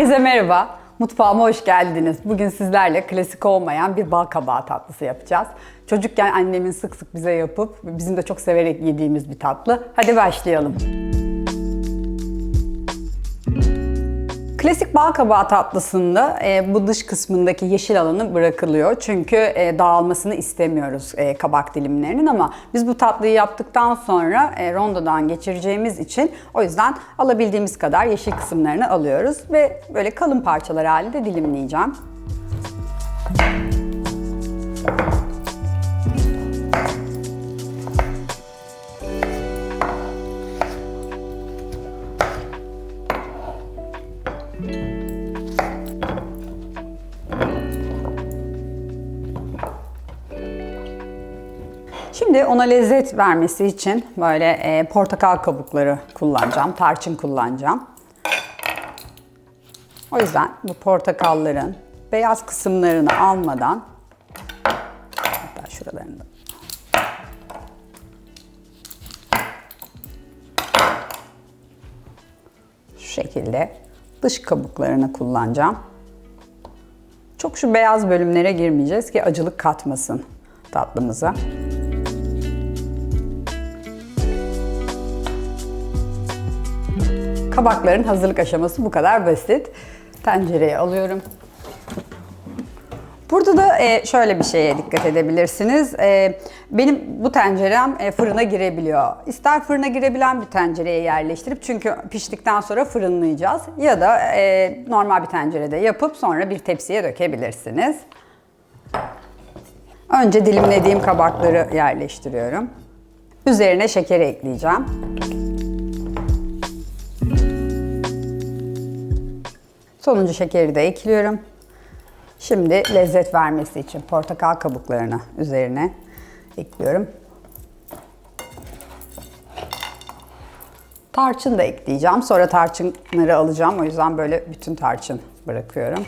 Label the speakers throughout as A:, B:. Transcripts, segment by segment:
A: Herkese merhaba. Mutfağıma hoş geldiniz. Bugün sizlerle klasik olmayan bir bal kabağı tatlısı yapacağız. Çocukken annemin sık sık bize yapıp bizim de çok severek yediğimiz bir tatlı. Hadi başlayalım. Klasik bal kabağı tatlısında e, bu dış kısmındaki yeşil alanı bırakılıyor. Çünkü e, dağılmasını istemiyoruz e, kabak dilimlerinin ama biz bu tatlıyı yaptıktan sonra e, rondodan geçireceğimiz için o yüzden alabildiğimiz kadar yeşil kısımlarını alıyoruz ve böyle kalın parçalar halinde dilimleyeceğim. Şimdi ona lezzet vermesi için böyle e, portakal kabukları kullanacağım, tarçın kullanacağım. O yüzden bu portakalların beyaz kısımlarını almadan hatta şuralarını da şu şekilde dış kabuklarını kullanacağım. Çok şu beyaz bölümlere girmeyeceğiz ki acılık katmasın tatlımıza. Kabakların hazırlık aşaması bu kadar basit. Tencereye alıyorum. Burada da e, şöyle bir şeye dikkat edebilirsiniz. E, benim bu tencerem e, fırına girebiliyor. İster fırına girebilen bir tencereye yerleştirip çünkü piştikten sonra fırınlayacağız. Ya da normal bir tencerede yapıp sonra bir tepsiye dökebilirsiniz. Önce dilimlediğim kabakları yerleştiriyorum. Üzerine şekeri ekleyeceğim. Sonuncu şekeri de ekliyorum. Şimdi lezzet vermesi için portakal kabuklarını üzerine ekliyorum. Tarçın da ekleyeceğim. Sonra tarçınları alacağım. O yüzden böyle bütün tarçın bırakıyorum.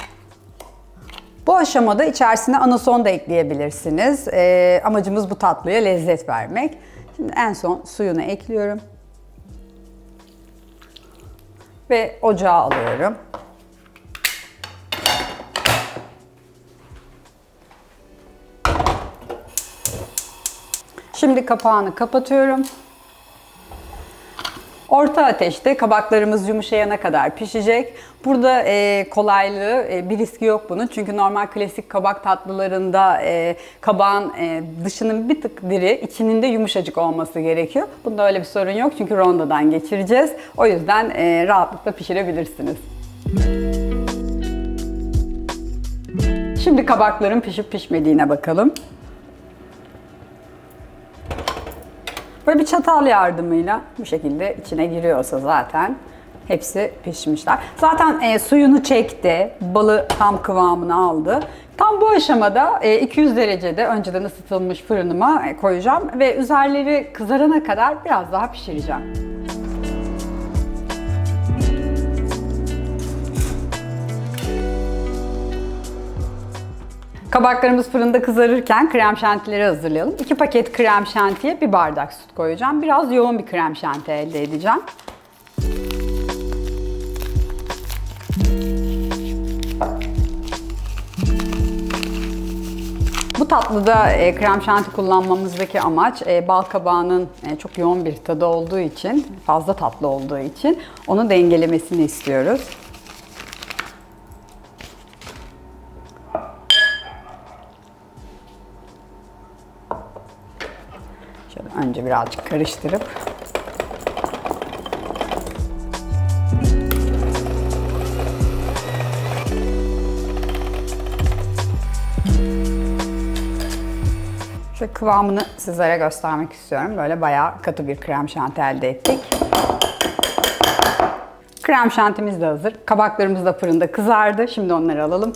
A: Bu aşamada içerisine anason da ekleyebilirsiniz. Ee, amacımız bu tatlıya lezzet vermek. Şimdi en son suyunu ekliyorum. Ve ocağa alıyorum. Şimdi kapağını kapatıyorum. Orta ateşte kabaklarımız yumuşayana kadar pişecek. Burada e, kolaylığı, e, bir riski yok bunun. Çünkü normal klasik kabak tatlılarında e, kabağın e, dışının bir tık diri, içinin de yumuşacık olması gerekiyor. Bunda öyle bir sorun yok çünkü rondodan geçireceğiz. O yüzden e, rahatlıkla pişirebilirsiniz. Şimdi kabakların pişip pişmediğine bakalım. Böyle bir çatal yardımıyla bu şekilde içine giriyorsa zaten hepsi pişmişler. Zaten e, suyunu çekti, balı tam kıvamını aldı. Tam bu aşamada e, 200 derecede önceden ısıtılmış fırınıma e, koyacağım ve üzerleri kızarana kadar biraz daha pişireceğim. Kabaklarımız fırında kızarırken krem şantileri hazırlayalım. 2 paket krem şantiye bir bardak süt koyacağım. Biraz yoğun bir krem şanti elde edeceğim. Bu tatlıda e, krem şanti kullanmamızdaki amaç e, bal kabağının e, çok yoğun bir tadı olduğu için, fazla tatlı olduğu için onu dengelemesini istiyoruz. Şöyle önce birazcık karıştırıp Şöyle kıvamını sizlere göstermek istiyorum. Böyle bayağı katı bir krem şanti elde ettik. Krem şantimiz de hazır. Kabaklarımız da fırında kızardı. Şimdi onları alalım.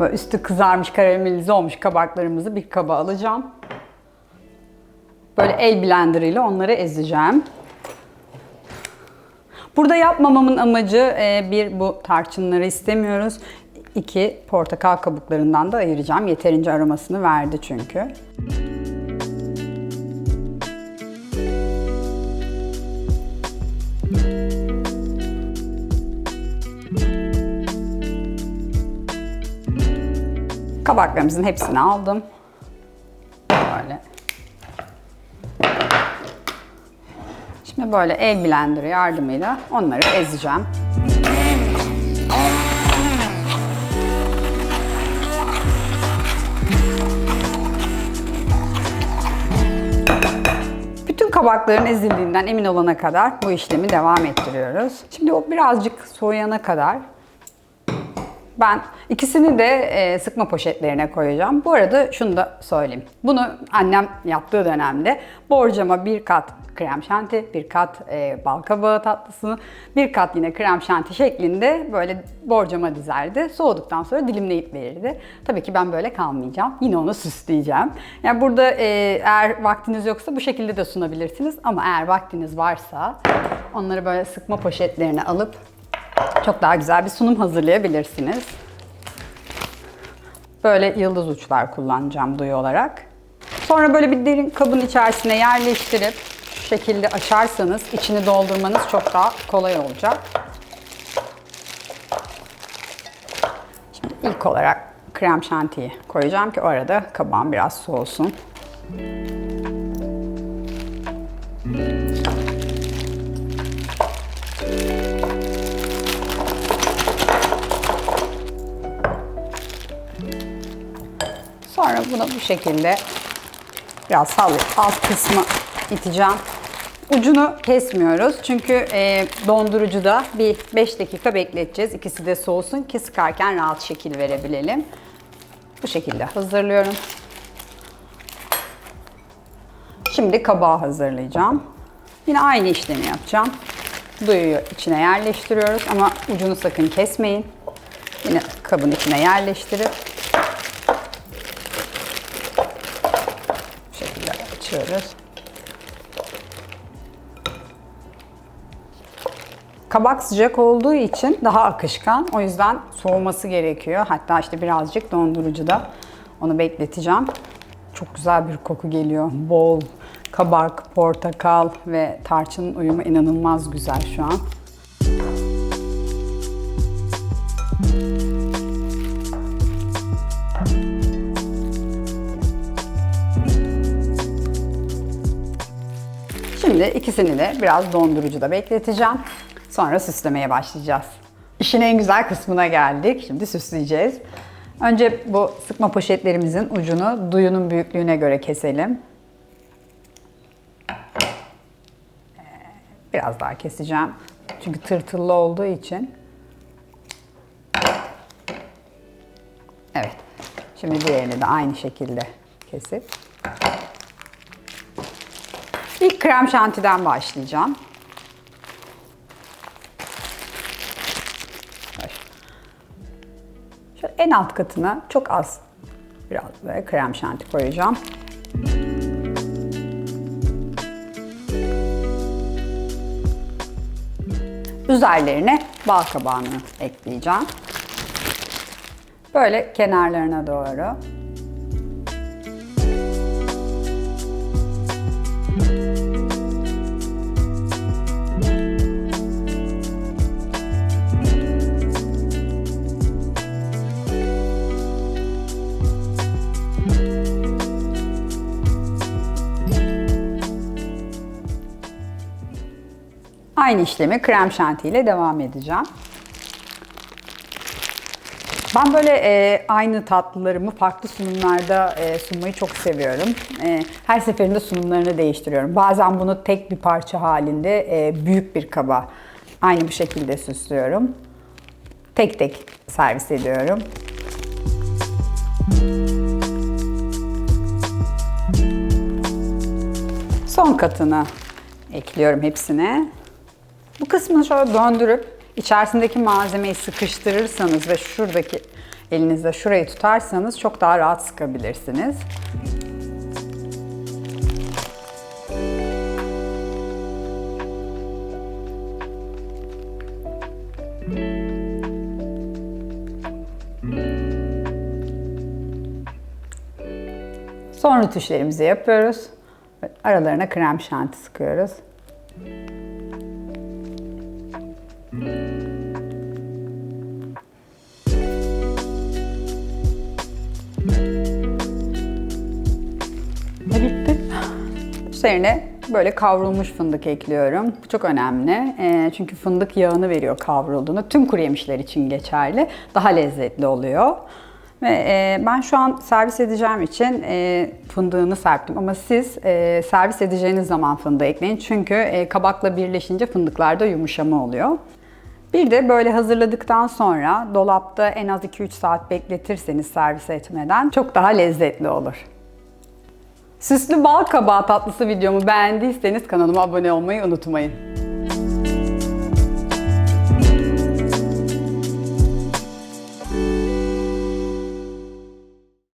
A: Böyle üstü kızarmış, karamelize olmuş kabaklarımızı bir kaba alacağım. Böyle el blender ile onları ezeceğim. Burada yapmamamın amacı e, bir bu tarçınları istemiyoruz. İki portakal kabuklarından da ayıracağım. Yeterince aromasını verdi çünkü. Kabaklarımızın hepsini aldım. Böyle. Şimdi böyle el blender yardımıyla onları ezeceğim. Kabakların ezildiğinden emin olana kadar bu işlemi devam ettiriyoruz. Şimdi o birazcık soğuyana kadar ben ikisini de e, sıkma poşetlerine koyacağım. Bu arada şunu da söyleyeyim. Bunu annem yaptığı dönemde borcama bir kat krem şanti, bir kat e, bal kabağı tatlısını, bir kat yine krem şanti şeklinde böyle borcama dizerdi. Soğuduktan sonra dilimleyip verirdi. Tabii ki ben böyle kalmayacağım. Yine onu süsleyeceğim. Yani burada e, eğer vaktiniz yoksa bu şekilde de sunabilirsiniz. Ama eğer vaktiniz varsa onları böyle sıkma poşetlerine alıp çok daha güzel bir sunum hazırlayabilirsiniz. Böyle yıldız uçlar kullanacağım duyu olarak. Sonra böyle bir derin kabın içerisine yerleştirip şu şekilde açarsanız içini doldurmanız çok daha kolay olacak. Şimdi ilk olarak krem şantiyi koyacağım ki o arada kabağım biraz soğusun. Sonra bunu bu şekilde biraz sallayıp alt kısmı iteceğim. Ucunu kesmiyoruz çünkü e, dondurucuda bir 5 dakika bekleteceğiz. İkisi de soğusun ki sıkarken rahat şekil verebilelim. Bu şekilde hazırlıyorum. Şimdi kabağı hazırlayacağım. Yine aynı işlemi yapacağım. Duyuyu içine yerleştiriyoruz ama ucunu sakın kesmeyin. Yine kabın içine yerleştirip bu şekilde açıyoruz. Kabak sıcak olduğu için daha akışkan. O yüzden soğuması gerekiyor. Hatta işte birazcık dondurucuda onu bekleteceğim. Çok güzel bir koku geliyor. Bol kabak, portakal ve tarçının uyumu inanılmaz güzel şu an. İkisini de biraz dondurucuda bekleteceğim. Sonra süslemeye başlayacağız. İşin en güzel kısmına geldik. Şimdi süsleyeceğiz. Önce bu sıkma poşetlerimizin ucunu duyunun büyüklüğüne göre keselim. Ee, Biraz daha keseceğim. Çünkü tırtıllı olduğu için. Evet. Şimdi diğerini de aynı şekilde kesip. İlk krem şantiden başlayacağım. Şöyle en alt katına çok az biraz böyle krem şanti koyacağım. Üzerlerine bal kabağını ekleyeceğim. Böyle kenarlarına doğru. Aynı işlemi krem şanti ile devam edeceğim. Ben böyle e, aynı tatlılarımı farklı sunumlarda e, sunmayı çok seviyorum. E, her seferinde sunumlarını değiştiriyorum. Bazen bunu tek bir parça halinde e, büyük bir kaba aynı bu şekilde süslüyorum. Tek tek servis ediyorum. Son katını ekliyorum hepsine. Bu kısmını şöyle döndürüp içerisindeki malzemeyi sıkıştırırsanız ve şuradaki elinizde şurayı tutarsanız çok daha rahat sıkabilirsiniz. Son rütüşlerimizi yapıyoruz. Aralarına krem şanti sıkıyoruz. Üzerine böyle kavrulmuş fındık ekliyorum. Bu çok önemli. Ee, çünkü fındık yağını veriyor kavrulduğunu. Tüm kuru yemişler için geçerli. Daha lezzetli oluyor. Ve e, ben şu an servis edeceğim için e, fındığını serptim. Ama siz e, servis edeceğiniz zaman fındığı ekleyin. Çünkü kabakla birleşince fındıklarda yumuşama oluyor. Bir de böyle hazırladıktan sonra dolapta en az 2-3 saat bekletirseniz servis etmeden çok daha lezzetli olur. Süslü bal kabağı tatlısı videomu beğendiyseniz kanalıma abone olmayı unutmayın.